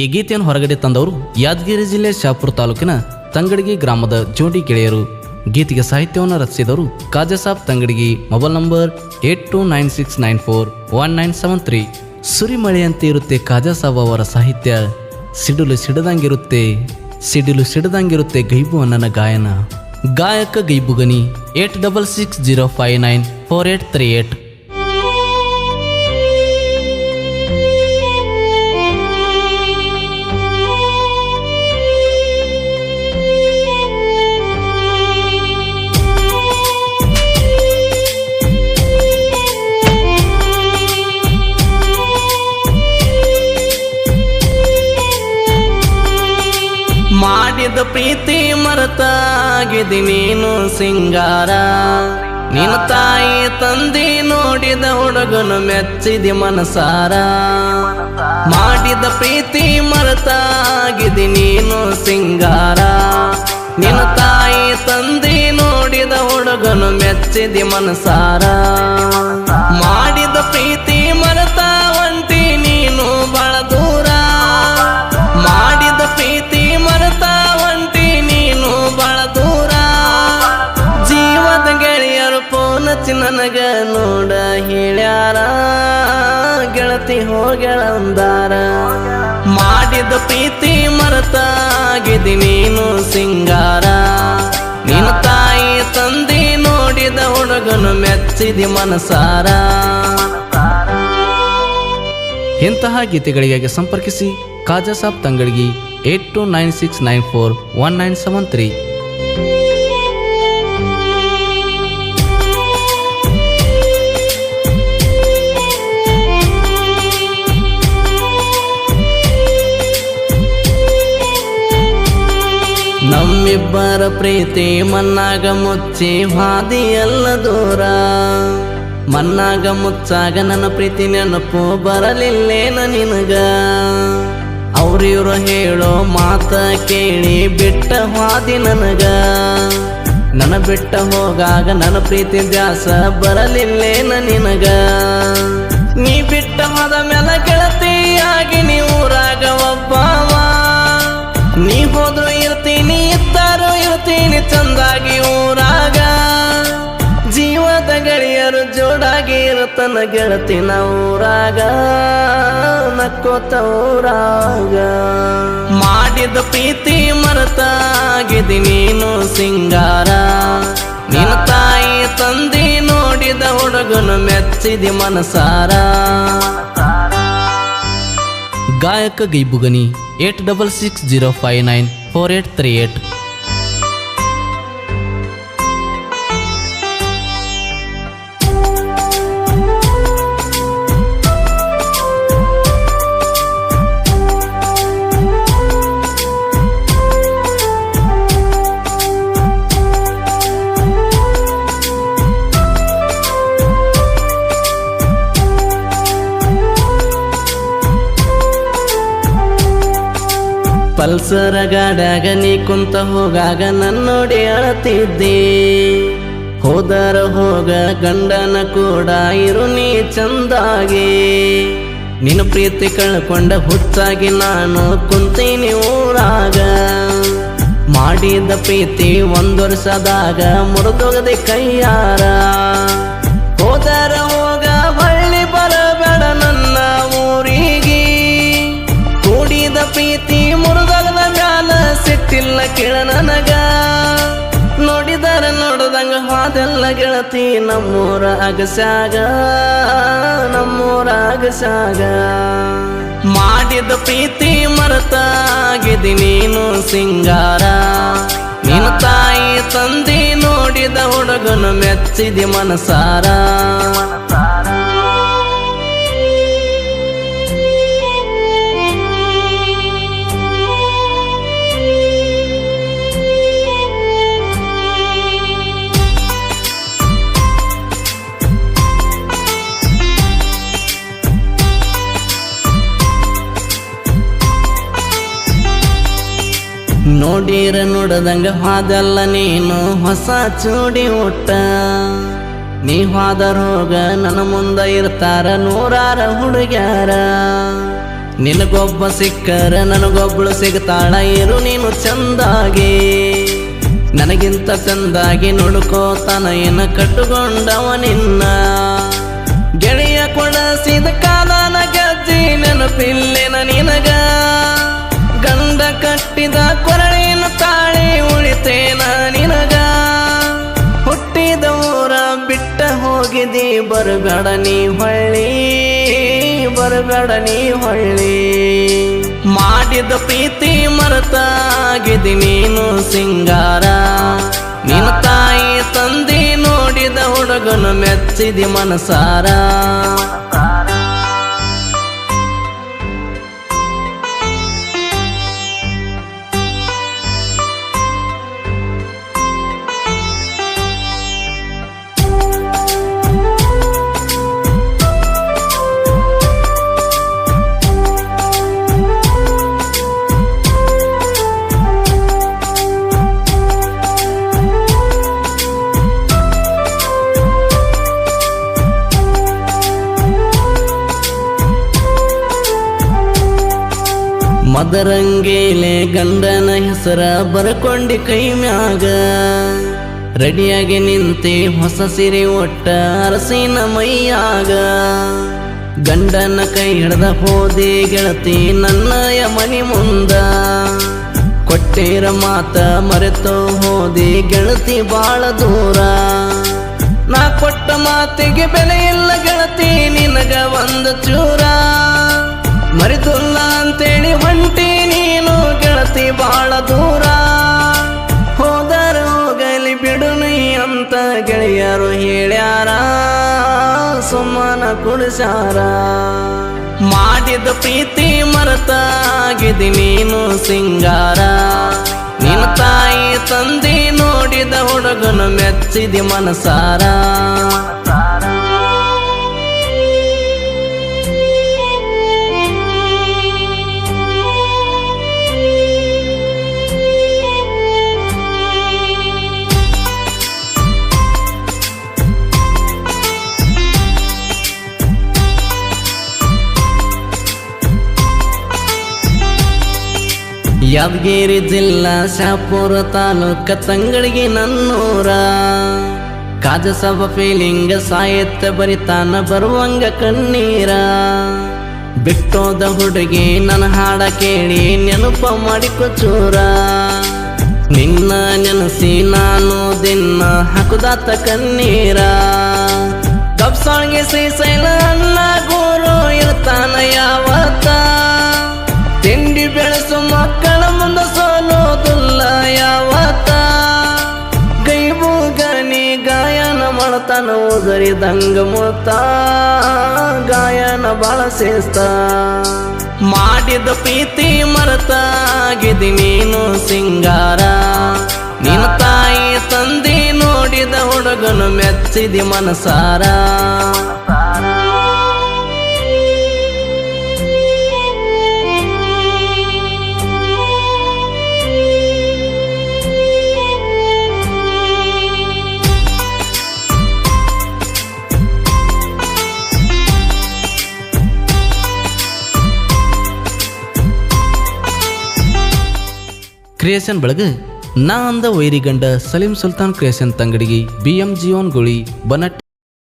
ಈ ಗೀತೆಯನ್ನು ಹೊರಗಡೆ ತಂದವರು ಯಾದಗಿರಿ ಜಿಲ್ಲೆ ಶಾಪುರ ತಾಲೂಕಿನ ತಂಗಡಗಿ ಗ್ರಾಮದ ಜೋಡಿ ಗೆಳೆಯರು. ಗೀತೆಗೆ ಸಾಹಿತ್ಯವನ್ನು ರಚಿಸಿದವರು Kajasab Tangadagi, mobile number eight two nine six nine four one nine seven three. ಸುರಿಮಳೆಯಂತೆ ಇರುತ್ತೆ ಕಾಜಸಾಬ್ ಅವರ ಸಾಹಿತ್ಯ. ಸಿಡಿಲು ಸಿಡದಂಗಿರುತ್ತೆ ಸಿಡಿಲು ಸಿಡದಂಗಿರುತ್ತೆ ಗೈಬು ಅನ್ನನ ಗಾಯನ. ಗಾಯಕ Gaibugani, eight double six zero five nine four eight three eight. ಪ್ರೀತಿ ಮರತಾಗಿದೆ ನೀನು ಸಿಂಗಾರ. ನಿನ್ನ ತಾಯಿ ತಂದಿ ನೋಡಿದ ಹುಡುಗನು ಮೆಚ್ಚಿದೆ ಮನಸಾರ. ಮಾಡಿದ ಪ್ರೀತಿ ಮರತಾಗಿದೆ ನೀನು ಸಿಂಗಾರ. ನಿನ್ನ ತಾಯಿ ತಂದಿ ನೋಡಿದ ಹುಡುಗನು ಮೆಚ್ಚಿದೆ ಮನಸಾರ. ಮಾಡಿದ ಪ್ರೀತಿ ಹಚ್ಚಿ ನನಗ ನೋಡ ಹೇಳ್ಯಾರ, ಗೆಳತಿ ಅಂದಾರ. ಮಾಡಿದ ಪ್ರೀತಿ ಮರತಾಗಿದಿ ನೀನು ಸಿಂಗಾರ. ನಿನ್ನ ತಾಯಿ ತಂದಿ ನೋಡಿದ ಹುಡುಗನು ಮೆಚ್ಚಿದಿ ಮನಸಾರ. ಇಂತಹ ಗೀತೆಗಳಿಗಾಗಿ ಸಂಪರ್ಕಿಸಿ Kaja Sab Tangadagi eight two nine six nine four one nine seven three. ನಮ್ಮಿಬ್ಬರ ಪ್ರೀತಿ ಮನ್ನಾಗ ಮುಚ್ಚಿ ಹಾದಿ ಎಲ್ಲ ದೂರ. ಮನ್ನಾಗ ಮುಚ್ಚಾಗ ನನ್ನ ಪ್ರೀತಿ ನೆನಪು ಬರಲಿಲ್ಲೇನ ನಿನಗ? ಅವ್ರಿವ್ರು ಹೇಳೋ ಮಾತ ಕೇಳಿ ಬಿಟ್ಟ ಹಾದಿ ನನಗ. ನನ್ನ ಬಿಟ್ಟ ಹೋಗಾಗ ನನ್ನ ಪ್ರೀತಿ ದ್ಯಾಸ ಬರಲಿಲ್ಲೇನ ನಿನಗ? ನೀ ಬಿಟ್ಟ ಮದ ಮೇಲೆ ಗೆಳತಿಯಾಗಿ ನೀ ಊರಾಗ ಒಬ್ಬವ. ನೀ ಹೋದ್ರು ಇರ್ತೀನಿ ತಂದಾಗಿ ಚಂದಾಗಿ ಊರಾಗ. ಜೀವದ ಗೆಳೆಯರು ಜೋಡಾಗಿ ಇರುತ್ತನ ಗೆಳತಿನ ಊರಾಗ. ನಕ್ಕೋತ ಊರಾಗ. ಮಾಡಿದ ಪ್ರೀತಿ ಮರತಾಗಿದಿ ನೀನು ಸಿಂಗಾರ. ನಿನ್ನ ತಾಯಿ ತಂದಿ ನೋಡಿದ ಹುಡುಗನು ಮೆಚ್ಚಿದಿ ಮನಸಾರ. ಗಾಯಕ Gaibugani eight double six zero five nine four eight three eight ಪಲ್ಸರ ಗಾಡ್ಯಾಗ ನೀ ಕುಂತ ಹೋಗಾಗ ನನ್ನೋಡಿ ಅಳತಿದ್ದಿ. ಹೋದರ ಹೋಗ ಗಂಡನ ಕೂಡ ಇರು ನೀ ಚಂದಾಗಿ. ನಿನ್ನ ಪ್ರೀತಿ ಕಳ್ಕೊಂಡ ಹುಚ್ಚಾಗಿ ನಾನು ಕುಂತೀನಿ ಊರಾಗ. ಮಾಡಿದ ಪ್ರೀತಿ ಒಂದು ವರ್ಷದಾಗ ಮುರಿದೋಗದೆ ಕೈಯಾರ. ಗೆಳತಿ ನಮ್ಮೂರ ಅಗಸಾಗ ನಮ್ಮೂರ ಅಗಸಾಗ. ಮಾಡಿದ ಪ್ರೀತಿ ಮರತಾಗಿದಿ ನೀನು ಸಿಂಗಾರ. ನಿನ್ನ ತಾಯಿ ತಂದಿ ನೋಡಿದ ಹುಡುಗನು ಮೆಚ್ಚಿದಿ ಮನಸಾರ. ನೋಡಿರ ನೋಡದಂಗ ಹಾದಲ್ಲ ನೀನು ಹೊಸ ಚೂಡಿ ಊಟ ನೀ ಹಾದ ರೋಗ ನನ್ನ ಮುಂದ ಇರ್ತಾರ ನೂರಾರ ಹುಡುಗ್ಯಾರ. ನಿನಗೊಬ್ಬ ಸಿಕ್ಕರ ನನಗೊಬ್ಬಳು ಸಿಗ್ತಾಳ, ಇರು ನೀನು ಚಂದಾಗಿ. ನನಗಿಂತ ಚಂದಾಗಿ ನುಡುಕೋತನ ಏನ ಕಟ್ಟುಕೊಂಡವ ನಿನ್ನ. ಗೆಳೆಯ ಕೊಡಸಿದ ಕಾಲನ ಗೆದ್ದಿ ನೆನಪಿಲ್ಲೆನ ನಿನಗ. ಗಂಡ ಕಟ್ಟಿದ ಕೊರಳಿನ ತಾಳಿ ಉಳಿತೇನ ನಿನಗ. ಹುಟ್ಟಿದ ಊರ ಬಿಟ್ಟ ಹೋಗಿದಿ ಬರಬೇಡ ನೀ ಹೊಳ್ಳಿ ಬರಬೇಡ ನೀ ಹೊಳ್ಳಿ. ಮಾಡಿದ ಪ್ರೀತಿ ಮರತಾಗಿದಿ ನೀನು ಸಿಂಗಾರ. ನಿನ್ನ ತಾಯಿ ತಂದಿ ನೋಡಿದ ಹುಡುಗನು ಮೆಚ್ಚಿದಿ ಮನಸಾರ. ಮದರಂಗೇಲೆ ಗಂಡನ ಹೆಸರ ಬರ್ಕೊಂಡಿ ಕೈ ಮ್ಯಾಗ. ರೆಡಿಯಾಗಿ ನಿಂತಿ ಹೊಸ ಸಿರಿ ಒಟ್ಟ ಅರಸಿನ ಮೈಯಾಗ. ಗಂಡನ ಕೈ ಹಿಡ್ದ ಹೋದೆ ಗೆಳತಿ ನನ್ನಯ ಮನಿ ಮುಂದ. ಕೊಟ್ಟಿರ ಮಾತ ಮರೆತು ಹೋದೆ ಗೆಳತಿ ಬಾಳ ದೂರ. ನಾ ಕೊಟ್ಟ ಮಾತಿಗೆ ಬೆಲೆ ಇಲ್ಲ ಗೆಳತಿ, ನಿನಗ ಒಂದು ಚೂರ ಕುಡಿಸಾರ ಮಾಡಿದ ಪ್ರೀತಿ ಮರತಾಗಿದೆ ನೀನು ಸಿಂಗಾರ. ನಿನ್ನ ತಾಯಿ ತಂದೆ ನೋಡಿದ ಹುಡುಗನು ಮೆಚ್ಚಿದಿ ಮನಸಾರ. ಯಾದಗಿರಿ ಜಿಲ್ಲಾ ಶಾಪುರ ತಾಲೂಕ ತಂಗಳಿಗೆ ನನ್ನೂರ. ಕಾಜಸಭ ಫೀಲಿಂಗ ಸಾಹಿತ್ಯ ಬರಿತಾನ ಬರುವಂಗ ಕಣ್ಣೀರ. ಬಿಟ್ಟೋದ ಹುಡುಗಿ ನನ್ನ ಹಾಡ ಕೇಳಿ ನೆನಪ ಮಾಡಿ ಚೂರ ನಿನ್ನ ನೆನಸಿ ನಾನು ದಿನ್ನ ಹಾಕುದಾತ ಕಣ್ಣೀರ. ಕಬ್ಸಾಳ್ಗೆ ಶ್ರೀಶೈಲ ಅನ್ನ ಗುರು ಇರ್ತಾನ ಯಾವತ್ತ. ತಿಂಡಿ ಬೆಳೆಸು ಮಕ್ಕಳ ಉದರಿದಂಗ ಮುತ್ತ ಗಾಯನ ಬಾಳ ಸೇಸ್ತ. ಮಾಡಿದ ಪ್ರೀತಿ ಮರತಾಗಿದಿ ನೀನು ಸಿಂಗಾರ. ನಿನ್ನ ತಾಯಿ ತಂದಿ ನೋಡಿದ ಹುಡುಗನು ಮೆಚ್ಚಿದಿ ಮನಸಾರ. ಕ್ರಿಯೇಷನ್ ಬಳಗ ನಾ ಅಂದ ವೈರಿಗಂಡ ಸಲೀಂ ಸುಲ್ತಾನ್ ಕ್ರಿಯೇಷನ್ ತಂಗಡಿಗೆ ಬಿ ಎಂ ಜಿಯೋನ್ ಗುಳಿ ಬನಟ್ಟಿ